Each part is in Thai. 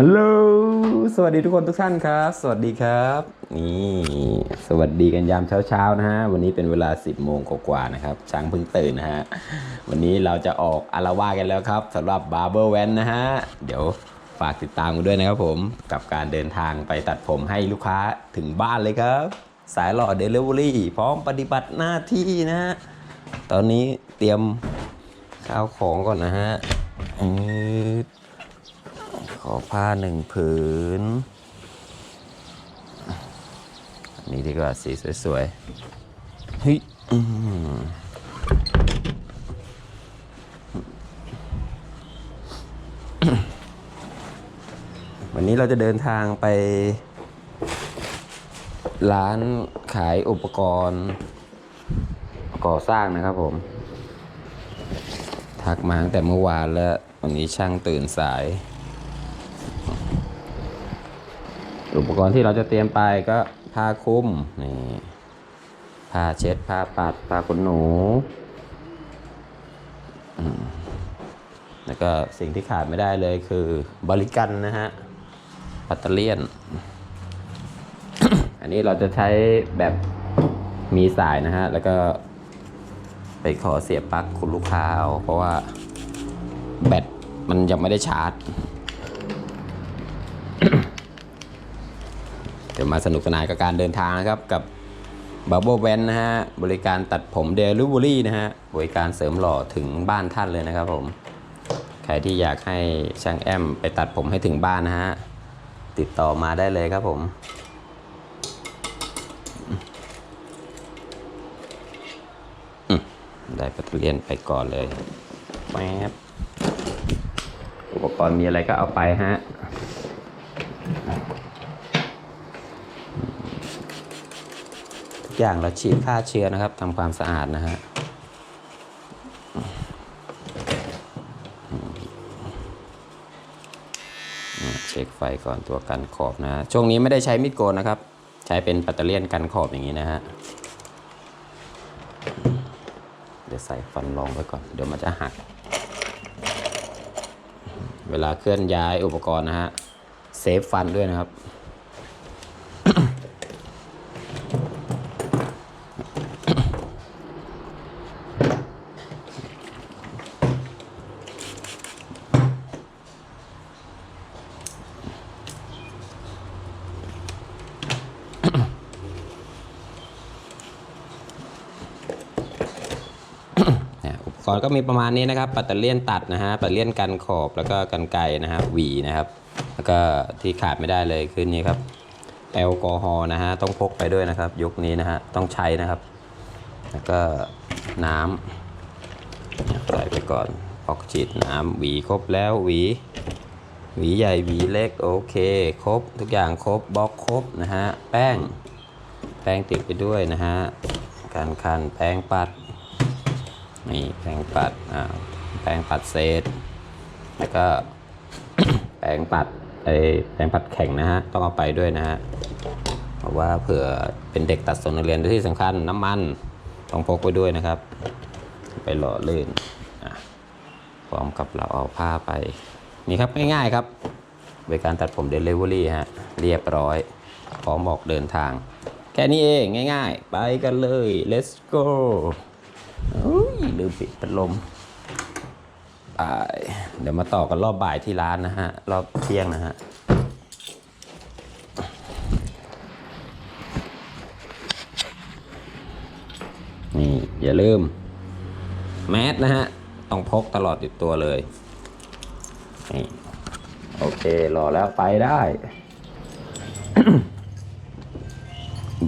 ฮัลโหล สวัสดีทุกคนทุกท่านครับ สวัสดีครับ นี่ สวัสดีกันยามเช้าๆนะฮะ วันนี้เป็นเวลา 10โมงกว่าๆนะครับ ช้างเพิ่งตื่นนะฮะ วันนี้เราจะออกอารวาสกันแล้วครับสำหรับบาร์เบอร์แวนนะฮะ เดี๋ยวฝากติดตามกันด้วยนะครับผม กับการเดินทางไปตัดผมให้ลูกค้าถึงบ้านเลยครับ สายหล่อเดลิเวอรี่พร้อมปฏิบัติหน้าที่นะฮะ ตอนนี้เตรียมข้าวของก่อนนะฮะอืด อผ้าหนึ่งผืนอันนี้ดีกว่าสีสวยๆเฮ้ยวันนี้เราจะเดินทางไป ร้านขายอุปกรณ์ ก่อสร้างนะครับผม ทักมาตั้งแต่เมื่อวานแล้ว วันนี้ช่างตื่นสาย อุปกรณ์ที่เราจะเตรียมไปก็ผ้าคลุมนี่ผ้าเช็ดผ้าปัดผ้าขนหนูแล้วก็สิ่งที่ขาดไม่ได้เลยคือบริกันนะฮะปัตเตอร์เลียน อันนี้เราจะใช้แบบมีสายนะฮะ แล้วก็ไปขอเสียบปลั๊กคุณลูกค้าเอาเพราะว่าแบตมันยังไม่ได้ชาร์จ เดี๋ยวมาสนุกสนานกับการเดินทางนะครับกับ Bubble v a n นะฮะบริการตัดผม Delivery นะฮะบริการเสริมหล่อถึงบ้านท่านเลยนะครับผมใครที่อยากให้ช่างแอมไปตัดผมให้ถึงบ้านนะฮะติดต่อมาได้เลยครับผมได้ปัตเรียนไปก่อนเลยแป๊บอุปกรณ์มีอะไรก็เอาไปฮะ ทุก อย่างเราฉีดฆ่าเชื้อนะครับทำความสะอาดนะฮะเช็คไฟก่อนตัวกันขอบนะฮะช่วงนี้ไม่ได้ใช้มีดโกนนะครับ ใช้เป็นปัตเตอร์เลียนกันขอบอย่างนี้นะฮะเดี๋ยวใส่ฟันรองไว้ก่อน เดี๋ยวมันจะหัก เวลาเคลื่อนย้ายอุปกรณ์นะฮะเซฟฟันด้วยนะครับ ก่อุปกรณ์ก็มีประมาณนี้นะครับ ปัตเตอร์เลียนตัดนะฮะ ปัตเตอร์เลียนกันขอบ แล้วก็กันไกนะฮะ หวีนะครับ แล้วก็ที่ขาดไม่ได้เลยคือนี่ครับ แอลกอฮอล์นะฮะ ต้องพกไปด้วยนะครับ ยุคนี้นะฮะ ต้องใช้นะครับ แล้วก็น้ำใส่ไปก่อนพอกฉีดน้ำหวีครบแล้วหวี หวีใหญ่หวีเล็กโอเค ครบทุกอย่างครบบล็อกครบนะฮะ แป้ง แป้งติดไปด้วยนะฮะ การคันแป้งปัด นี่แปรงปัดอ่าแปรงปัดเศษ แล้วก็ แปรงปัดไอแปรงปัดแข็งนะฮะ ต้องเอาไปด้วยนะฮะเพราะว่าเผื่อเป็นเด็กตัดทรงนักเรียนที่สำคัญน้ำมันต้องพกไปด้วยนะครับ ไปหล่อลื่นอะพร้อมกับเราเอาผ้าไป นี่ครับง่ายๆครับบริการตัดผมเดลิเวอรี่ฮะเรียบร้อย พร้อมออกเดินทาง แค่นี้เองง่ายๆ ไปกันเลย let's go ลืมปิดพัดลมไปเดี๋ยวมาต่อกันรอบบ่ายที่ร้านนะฮะ รอบเที่ยงนะฮะนี่อย่าลืมแมสนะฮะ ต้องพกตลอดติดตัวเลย นี่ โอเค รอแล้วไปได้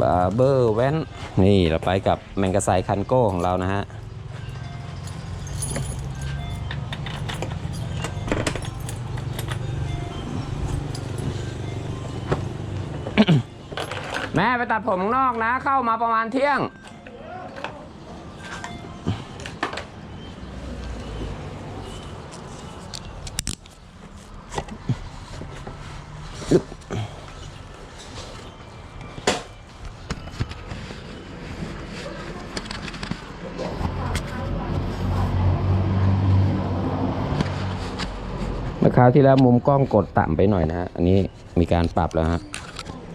บาร์เบอร์แวนนี่เราไปกับแมงกะไซคันโก้ของเรานะฮะ แม่ไปตัดผมข้างนอกนะ เข้ามาประมาณเที่ยง เมะขคราวที่แล้วมุมกล้องกดต่ำไปหน่อยนะฮะอันนี้มีการปรับแล้วฮะ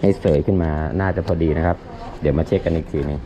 ให้เสยขึ้นมาน่าจะพอดีนะครับ เดี๋ยวมาเช็คกันอีกทีหนึง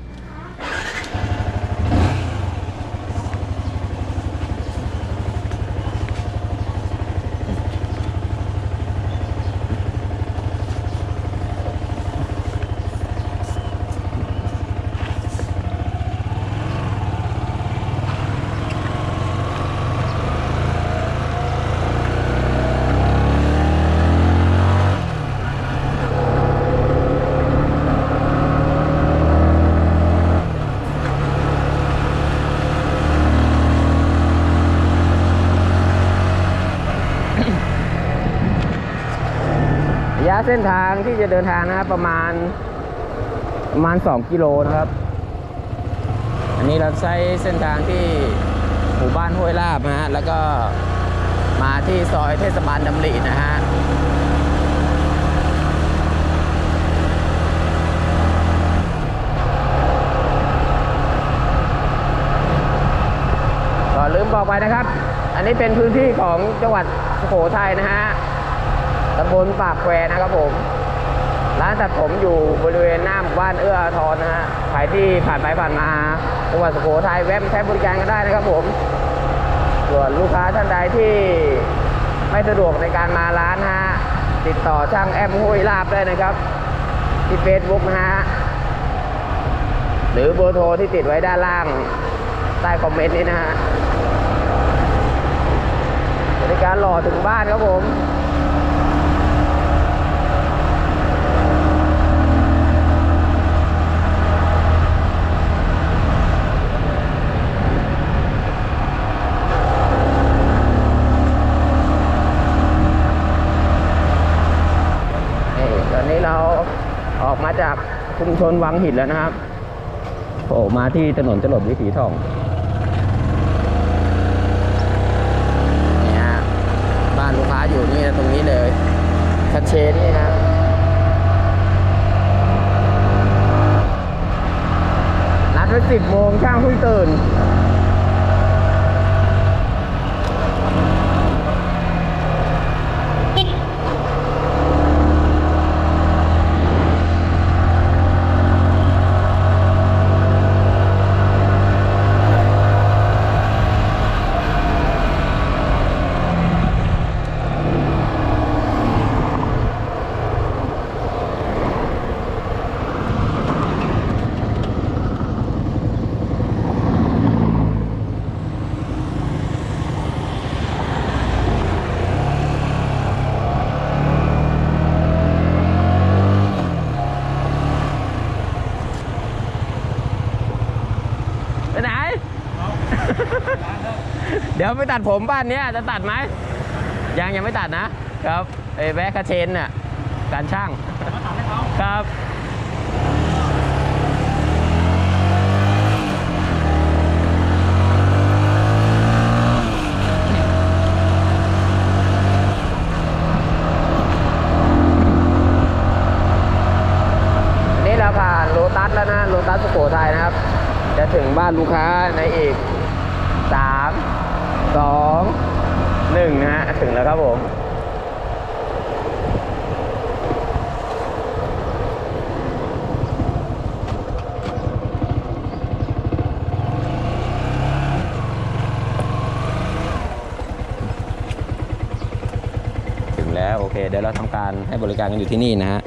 ะยะเส้นทางที่จะเดินทางนะครับประมาณประมาณ 2 กิโลนะครับ อันนี้เราใช้เส้นทางที่หมู่บ้านห้วยลาบนะฮะแล้วก็มาที่ซอยเทศบาลดำรินะฮะก็ลืมบอกไปนะครับ อันนี้เป็นพื้นที่ของจังหวัดสุโขทัยนะฮะ ตำบลปากแควนะครับผม ร้านตัดผมอยู่บริเวณหน้าหมู่บ้านเอื้ออาทรนะฮะใครที่ผ่านไปผ่านมาจังหวัดสุโขทัยแวะมาใช้บริการกันได้นะครับผม ส่วนลูกค้าท่านใดที่ไม่สะดวกในการมาร้านฮะ ติดต่อช่างแอมห้วยลาบได้นะครับ ที่เฟซบุ๊กนะฮะ หรือเบอร์โทรที่ติดไว้ด้านล่าง ใต้คอมเมนต์นี้นะฮะบริการหล่อถึงบ้านครับผม นี่ตอนนี้เราออกมาจาก ชุมชนวังหินแล้วนะครับโผล่มาที่ถนนจรดวิถีทองนี่ฮะบ้านลูกค้าอยู่นี่นะตรงนี้เลยคัดเชนนี่นะนัดไว้สิบโมงช่างเพิ่งตื่น ไปตัดผมบ้านเนี้ยจะตัดไหมยังยังไม่ตัดนะครับไอ้แวะคาเชนน่ะการช่างครับนี่เราผ่านโลตัสแล้วนะโลตัสสุโขทัยนะครับ จะถึงบ้านลูกค้าในอีกสาม สองหนึ่งนะฮะถึงแล้วครับผมถึงแล้วโอเคเดี๋ยวเราทำการให้บริการกันอยู่ที่นี่นะฮะ